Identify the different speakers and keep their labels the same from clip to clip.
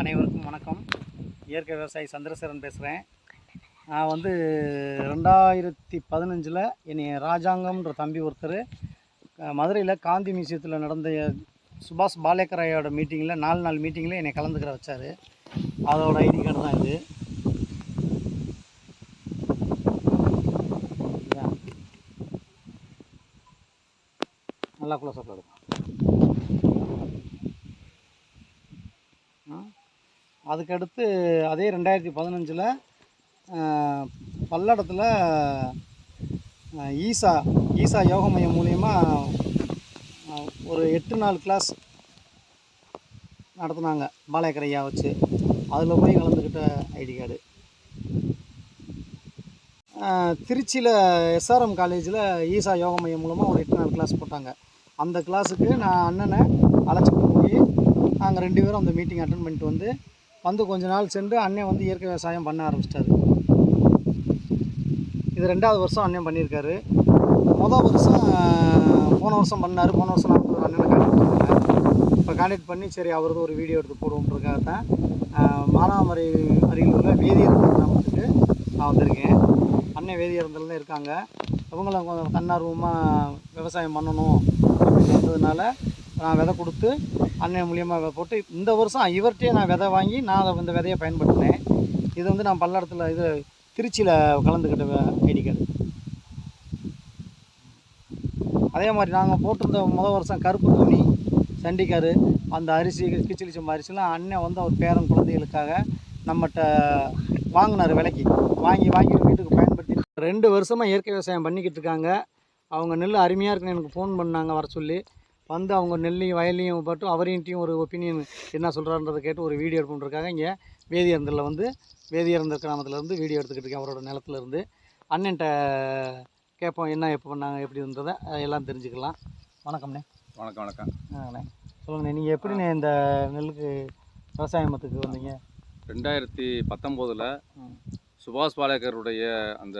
Speaker 1: அனைவருக்கும் வணக்கம். இயற்கை விவசாயி சந்திரசேரன் பேசுகிறேன் நான் வந்து ரெண்டாயிரத்தி பதினஞ்சில் என்னை ராஜாங்கம்ன்ற தம்பி ஒருத்தர் மதுரையில் காந்தி மியூசியத்தில் நடந்த சுபாஷ் பாலேக்கராயோட மீட்டிங்கில் நாலு நாள் மீட்டிங்கில் என்னை கலந்துக்கிற வச்சார். அதோட ஐடி கார்டு தான் இது. நல்லா குள்ள சாப்பிடுவோம் அதுக்கடுத்து அதே ரெண்டாயிரத்தி பதினஞ்சில் பல்லடத்தில் ஈசா ஈசா யோக மையம் மூலயமா ஒரு எட்டு நாள் கிளாஸ் நடத்துனாங்க பாளையக்கரையா வச்சு. அதில் போய் கலந்துக்கிட்ட ஐடி கார்டு. திருச்சியில் எஸ்ஆர்எம் காலேஜில் ஈசா யோக மையம் மூலமாக ஒரு எட்டு நாள் கிளாஸ் போட்டாங்க. அந்த கிளாஸுக்கு நான் அண்ணனை அழைச்சிட்டு போய் நாங்கள் ரெண்டு பேரும் அந்த மீட்டிங் அட்டன் பண்ணிட்டு வந்து வந்து கொஞ்ச நாள் சென்று அண்ணன் வந்து இயற்கை விவசாயம் பண்ண ஆரம்பிச்சிட்டாரு. இது ரெண்டாவது வருஷம் அண்ணன் பண்ணியிருக்காரு. மொதல் வருஷம் போன வருஷம் பண்ணார். போன வருஷம் நான் ஒரு அண்ணனை காண்டாக்ட் பண்ணேன் இப்போ காண்டாக்ட் பண்ணி சரி அவரது ஒரு வீடியோ எடுத்து போடுவோன்றக்காக தான் மானாமரை அருகில் உள்ள வேதியர் கிராமத்துக்கு நான் வந்திருக்கேன். அண்ணன் வேதியரந்தில் தான் இருக்காங்க. அவங்களும் கொஞ்சம் தன்னார்வமாக விவசாயம் பண்ணணும் அப்படின்னு வந்ததுனால நான் விதை கொடுத்து அண்ணன் மூலியமாக போட்டு இந்த வருஷம் இவர்கிட்டயே நான் விதை வாங்கி நான் அதை இந்த விதையை பயன்படுத்தினேன். இது வந்து நான் பல்லடத்தில் இது திருச்சியில் கலந்துக்கிட்ட ஐடி கார்டு. அதே மாதிரி நாங்கள் போட்டிருந்த முதல் வருஷம் கருப்பு துணி சண்டிக்காரு அந்த அரிசி கிச்சிலி சம்பா அரிசிலாம் அண்ணன் வந்து அவர் பேரன் குழந்தைகளுக்காக நம்மகிட்ட வாங்கினார் விலைக்கு. வாங்கி வாங்கி வீட்டுக்கு பயன்படுத்தி ரெண்டு வருஷமாக இயற்கை விவசாயம் பண்ணிக்கிட்டு இருக்காங்க. அவங்க நெல் அருமையாக இருக்குன்னு எனக்கு ஃபோன் பண்ணாங்க வர சொல்லி. வந்து அவங்க நெல்லையும் வயலையும் போட்டு அவரையும் ஒரு ஒப்பீனியன் என்ன சொல்கிறான்றதை கேட்டு ஒரு வீடியோ எடுப்புன்றதுக்காக இங்கே வேதியரந்தில் வந்து வேதியரந்தர் கிராமத்துலேருந்து வீடியோ எடுத்துக்கிட்டு இருக்கேன் அவரோட நிலத்துல இருந்து. அண்ணன்ட்ட கேட்போம் என்ன எப்போ பண்ணாங்க எப்படி இருந்ததை எல்லாம் தெரிஞ்சுக்கலாம். வணக்கம்ண்ணே
Speaker 2: வணக்கம் வணக்கம்.
Speaker 1: ஆண்ணே சொல்லுங்கண்ணே நீங்கள் எப்படிண்ணே இந்த நெல்லுக்கு விவசாயமத்துக்கு வந்தீங்க?
Speaker 2: ரெண்டாயிரத்தி பத்தொம்போதில். சுபாஷ் பாலேக்கருடைய அந்த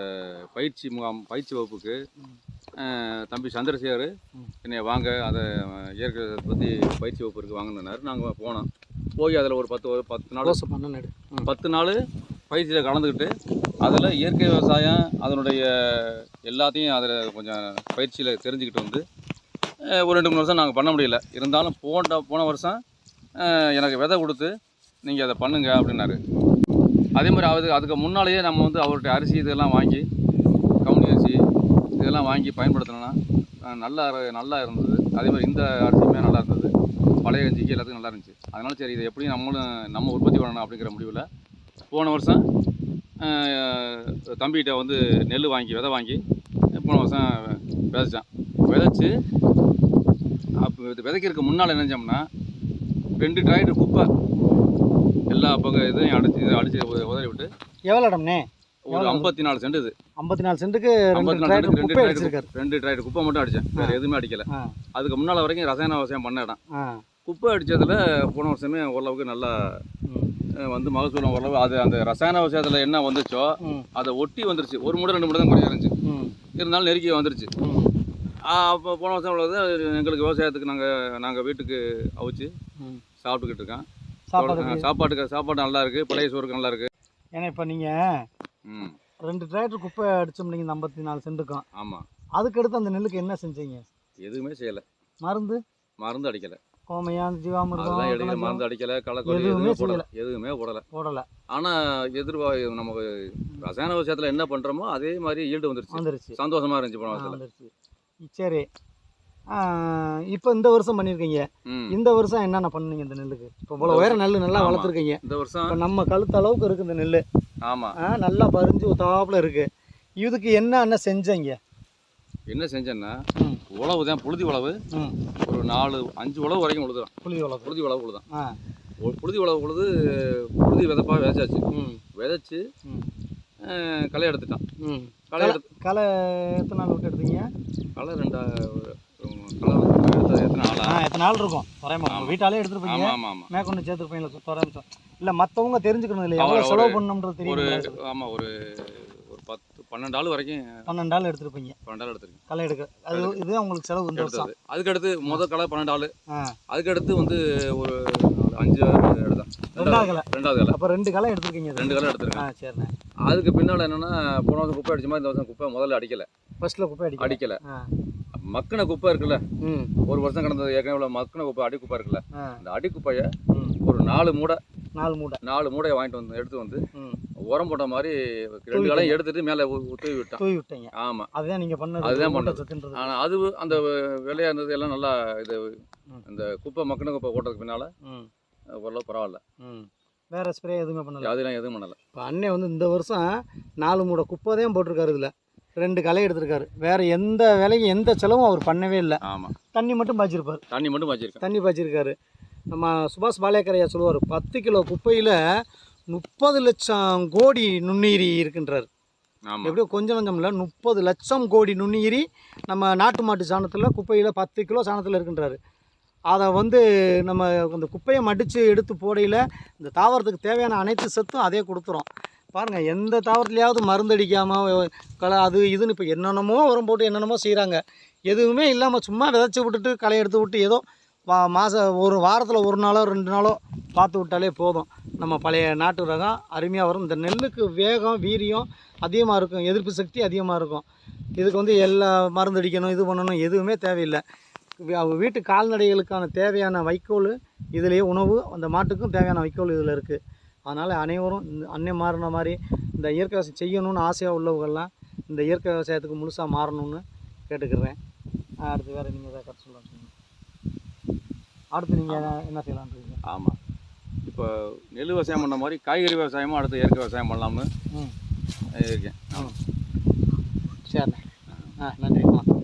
Speaker 2: பயிற்சி முகாம் பயிற்சி வகுப்புக்கு தம்பி சந்திரசேகர். என்னை வாங்க அதை இயற்கை பற்றி பயிற்சி வகுப்பு இருக்குது வாங்கினார் நாங்கள் போனோம். போய் அதில் ஒரு பத்து பத்து நாள் பத்து நாள் பயிற்சியில் கலந்துக்கிட்டு அதில் இயற்கை விவசாயம் அதனுடைய எல்லாத்தையும் அதில் கொஞ்சம் பயிற்சியில் தெரிஞ்சுக்கிட்டு வந்து ஒரு ரெண்டு மூணு வருஷம் நாங்கள் பண்ண முடியல. இருந்தாலும் போன போன வருஷம் எனக்கு விதை கொடுத்து நீங்கள் அதை பண்ணுங்க அப்படின்னாரு. அதே மாதிரி அது அதுக்கு முன்னாலேயே நம்ம வந்து அவர்கிட்ட அரிசி இதெல்லாம் வாங்கி கவுனி அரிசி இதெல்லாம் வாங்கி பயன்படுத்தினோன்னா நல்லா நல்லா இருந்தது. அதே மாதிரி இந்த அரிசியுமே நல்லா இருந்தது. பழைய கஞ்சிக்கு எல்லாத்துக்கும் நல்லா இருந்துச்சு. அதனால சரி இதை எப்படியும் நம்மளும் நம்ம உற்பத்தி பண்ணணும் அப்படிங்கிற முடிவில் போன வருஷம் தம்பிகிட்ட வந்து நெல் வாங்கி விதை வாங்கி போன வருஷம் விதைச்சான். விதைச்சி அப்போ விதைக்கிறதுக்கு முன்னால் என்ன ரெண்டு டிராக்டர் குப்பை எல்லா பக்கம் இதையும் அடிச்சு அடிச்சு உத- உதறி விட்டு
Speaker 1: எவ்வளோ இடம்ண்ணே
Speaker 2: ஒரு? ஐம்பத்தி நாலு சென்ட் இது.
Speaker 1: ஐம்பத்தி நாலு சென்ட்டுக்கு ரெண்டு
Speaker 2: ஐம்பத்தி நாலு சென்ட்டுக்கு ரெண்டு
Speaker 1: குப்பை
Speaker 2: டிராக்டர் ரெண்டு டிராக்டர் குப்பை மட்டும் அடித்தேன் வேறு எதுவுமே அடிக்கல. அதுக்கு முன்னால் வரைக்கும் ரசாயன விவசாயம் பண்ண இடம். குப்பை அடித்ததில் போன வருஷமே ஓரளவுக்கு நல்லா வந்து மகசூலம் ஓரளவு அது அந்த ரசாயன விவசாயத்தில் என்ன வந்துச்சோ அதை ஒட்டி வந்துருச்சு. ஒரு மூடை ரெண்டு மூடை தான் குறையா இருந்துச்சு. இருந்தாலும் நெருக்கி வந்துருச்சு. அப்போ போன வருஷம் உள்ளது எங்களுக்கு விவசாயத்துக்கு நாங்கள் நாங்கள் வீட்டுக்கு அவிச்சு சாப்பிட்டுக்கிட்டு இருக்கோம்.
Speaker 1: சாப்பாடு
Speaker 2: சாப்பாட்டுக்கு சாப்பாடு நல்லா இருக்குது பழைய சோறுக்கு நல்லா இருக்குது
Speaker 1: ஏன்னா இப்போ நீங்கள்
Speaker 2: ம்.
Speaker 1: ரெண்டு டிராக்டர் குப்பை அடிச்சோம்னீங்க இந்த ஐம்பத்தி நாலு சென்ட்டுக்கும்
Speaker 2: ஆமாம்
Speaker 1: அதுக்கடுத்து அந்த நெல்லுக்கு என்ன செஞ்சீங்க?
Speaker 2: எதுவுமே செய்யலை.
Speaker 1: மருந்து?
Speaker 2: மருந்து அடிக்கலை.
Speaker 1: கோமையான் ஜீவாமிர்தம் கணக்கு
Speaker 2: மருந்து அடிக்கலை களைக்கொல்லி
Speaker 1: எதுவுமே
Speaker 2: போடலை. எதுவுமே போடலை.
Speaker 1: போடலை.
Speaker 2: ஆனால் எதிர்வா நமக்கு ரசாயன விவசாயத்தில் என்ன பண்ணுறோமோ அதே மாதிரி ஈல்டு வந்துருச்சு.
Speaker 1: வந்துருச்சு.
Speaker 2: சந்தோஷமா இருந்துச்சு போன
Speaker 1: சரி. இப்போ இந்த வருஷம் பண்ணியிருக்கீங்க இந்த வருஷம் என்னென்ன பண்ணீங்க இந்த நெல்லுக்கு? இப்போ இவ்வளோ உயர நெல் நல்லா. வளர்த்துருக்கீங்க.
Speaker 2: இந்த வருஷம்
Speaker 1: இப்போ நம்ம கழுத்து அளவுக்கு இருக்குது இந்த நெல்
Speaker 2: ஆமாம்
Speaker 1: நல்லா பறிஞ்சு ஒத்தாப்புல இருக்கு. இதுக்கு என்ன என்ன செஞ்சீங்க?
Speaker 2: என்ன செஞ்சேன்னா உழவு தான் புழுதி உழவு. ஒரு நாலு அஞ்சு உழவு வரைக்கும் உழுதுதான்
Speaker 1: புளி வளர்ப்பு
Speaker 2: புழுதி உழவு உழுதான் புழுதி உழவு உழுது புழுதி விதைப்பா விதைச்சாச்சு.
Speaker 1: ம்.
Speaker 2: விதைச்சு களை எடுத்துட்டான் களை எடுத்து
Speaker 1: களை எத்தனை நாள் விட்டு எடுத்தீங்க?
Speaker 2: களை ரெண்டா எத்தனை ஆளா
Speaker 1: நாள் இருக்கும்? குறையமா. வீட்டாலே
Speaker 2: ஆமாம் ஆமாம்
Speaker 1: மேற்கொண்டு சேர்த்துருப்பீங்களா குறைஞ்சம் இல்லை மற்றவங்க தெரிஞ்சுக்கணும் இல்லையா? எவ்வளோ செலவு பண்ணணும்ன்றது தெரியும்
Speaker 2: ஆமாம் ஒரு ஒரு பத்து பன்னெண்டு ஆள் வரைக்கும்
Speaker 1: பன்னெண்டு நாள் எடுத்துருப்பீங்க.
Speaker 2: பன்னெண்டு ஆள்
Speaker 1: களை எடுக்க அது இதுதான் உங்களுக்கு செலவு இந்த வருஷம்.
Speaker 2: அதுக்கடுத்து முத களை பன்னெண்டு ஆள். அதுக்கடுத்து வந்து ஒரு அஞ்சு ஆள் எடுத்தான்
Speaker 1: ரெண்டாவது களை.
Speaker 2: ரெண்டாவது களை.
Speaker 1: அப்போ ரெண்டு களை எடுத்துருக்கீங்க
Speaker 2: ரெண்டு களை எடுத்திருக்கேன்.
Speaker 1: சரிண்ணே.
Speaker 2: அதுக்கு பின்னால் என்னன்னா போன வருஷம் குப்பை அடிச்ச மாதிரி இந்த வருஷம் குப்பை முதல்ல அடிக்கல.
Speaker 1: ஃபர்ஸ்ட்டில் குப்பை அடிக்க
Speaker 2: அடிக்கல. மக்கின குப்பை இருக்குல்ல? ஒரு வருஷம் கடந்தது ஏற்கனவே மக்கின குப்பை அடி குப்பை இருக்குல்ல? அந்த அடி குப்பையை ஒரு நாலு மூடை
Speaker 1: நாலு மூட்டை
Speaker 2: நாலு மூடையை வாங்கிட்டு வந்து எடுத்து வந்து உரம் போட்ட மாதிரி ரெண்டு களையும் எடுத்துட்டு மேலே தூவி விட்டான்.
Speaker 1: தூவி விட்டீங்க.
Speaker 2: ஆமாம்
Speaker 1: அதுதான் நீங்கள் பண்ணது
Speaker 2: அதுதான்.
Speaker 1: சத்துன்றது.
Speaker 2: ஆனால் அது அந்த விலையாக இருந்தது எல்லாம் நல்லா இது
Speaker 1: ம்.
Speaker 2: இந்த குப்பை மக்கின குப்பை போட்டதுக்கு பின்னால் ஓரளவு பரவாயில்ல.
Speaker 1: வேறு ஸ்ப்ரே எதுவுமே பண்ணல.
Speaker 2: அதெல்லாம் எதுவும் பண்ணலை.
Speaker 1: இப்போ அண்ணன் வந்து இந்த வருஷம் நாலு மூடை குப்பை தான் போட்டிருக்காரு இதில். ரெண்டு களை எடுத்திருக்காரு. வேறு எந்த வேலையும் எந்த செலவும் அவர் பண்ணவே இல்லை.
Speaker 2: ஆமாம்
Speaker 1: தண்ணி மட்டும் பாய்ச்சிருப்பார்.
Speaker 2: தண்ணி மட்டும் வச்சிருக்கேன்
Speaker 1: தண்ணி பாய்ச்சிருக்காரு. நம்ம சுபாஷ் பாலேக்கரையா சொல்லுவார் பத்து கிலோ குப்பையில் முப்பது லட்சம் கோடி நுண்ணுயிரி இருக்குன்றார். எப்படியோ கொஞ்சம் கொஞ்சம் இல்லை முப்பது லட்சம் கோடி நுண்ணுயிரி நம்ம நாட்டு மாட்டு சாணத்தில் குப்பையில் பத்து கிலோ சாணத்தில் இருக்குன்றாரு. அதை வந்து நம்ம அந்த குப்பையை மடித்து எடுத்து போடையில் இந்த தாவரத்துக்கு தேவையான அனைத்து சத்தும் அதே கொடுத்துரும் பாருங்கள் எந்த தாவரத்துலையாவது மருந்தடிக்காமல் களை அது இதுன்னு இப்போ என்னென்னமோ உரம் போட்டு என்னென்னமோ செய்கிறாங்க எதுவுமே இல்லாமல் சும்மா விதைச்சி விட்டுட்டு களை எடுத்து விட்டு ஏதோ வா மாதம் ஒரு வாரத்தில் ஒரு நாளோ ரெண்டு நாளோ பார்த்து விட்டாலே போதும். நம்ம பழைய நாட்டு ரகம் அருமையாக வரும். இந்த நெல்லுக்கு வேகம் வீரியம் அதிகமாக இருக்கும். எதிர்ப்பு சக்தி அதிகமாக இருக்கும். இதுக்கு வந்து எல்லா மருந்து அடிக்கணும் இது பண்ணணும் எதுவுமே தேவையில்லை. அவங்க வீட்டு கால்நடைகளுக்கான தேவையான வைக்கோல் இதுலேயே உணவு அந்த மாட்டுக்கும் தேவையான வைக்கோல் இதில் இருக்குது அதனால் அனைவரும் இந்த அன்னை மாறின மாதிரி இந்த இயற்கை விவசாயம் செய்யணும்னு ஆசையாக உள்ளவங்கெல்லாம் இந்த இயற்கை விவசாயத்துக்கு முழுசாக மாறணும்னு கேட்டுக்கிறேன். அடுத்து வேறு நீங்கள் எதாவது கற்று சொல்ல சொல்லுங்கள் அடுத்து நீங்கள் என்ன செய்யலான்றீங்க
Speaker 2: ஆமாம் இப்போ நெல் விவசாயம் பண்ண மாதிரி காய்கறி விவசாயமும் அடுத்து இயற்கை விவசாயம் பண்ணலாம்னு
Speaker 1: ம்.
Speaker 2: இருக்கேன்.
Speaker 1: சரிண்ணே. ஆ நன்றி. வணக்கம்
Speaker 2: நன்றி வணக்கம்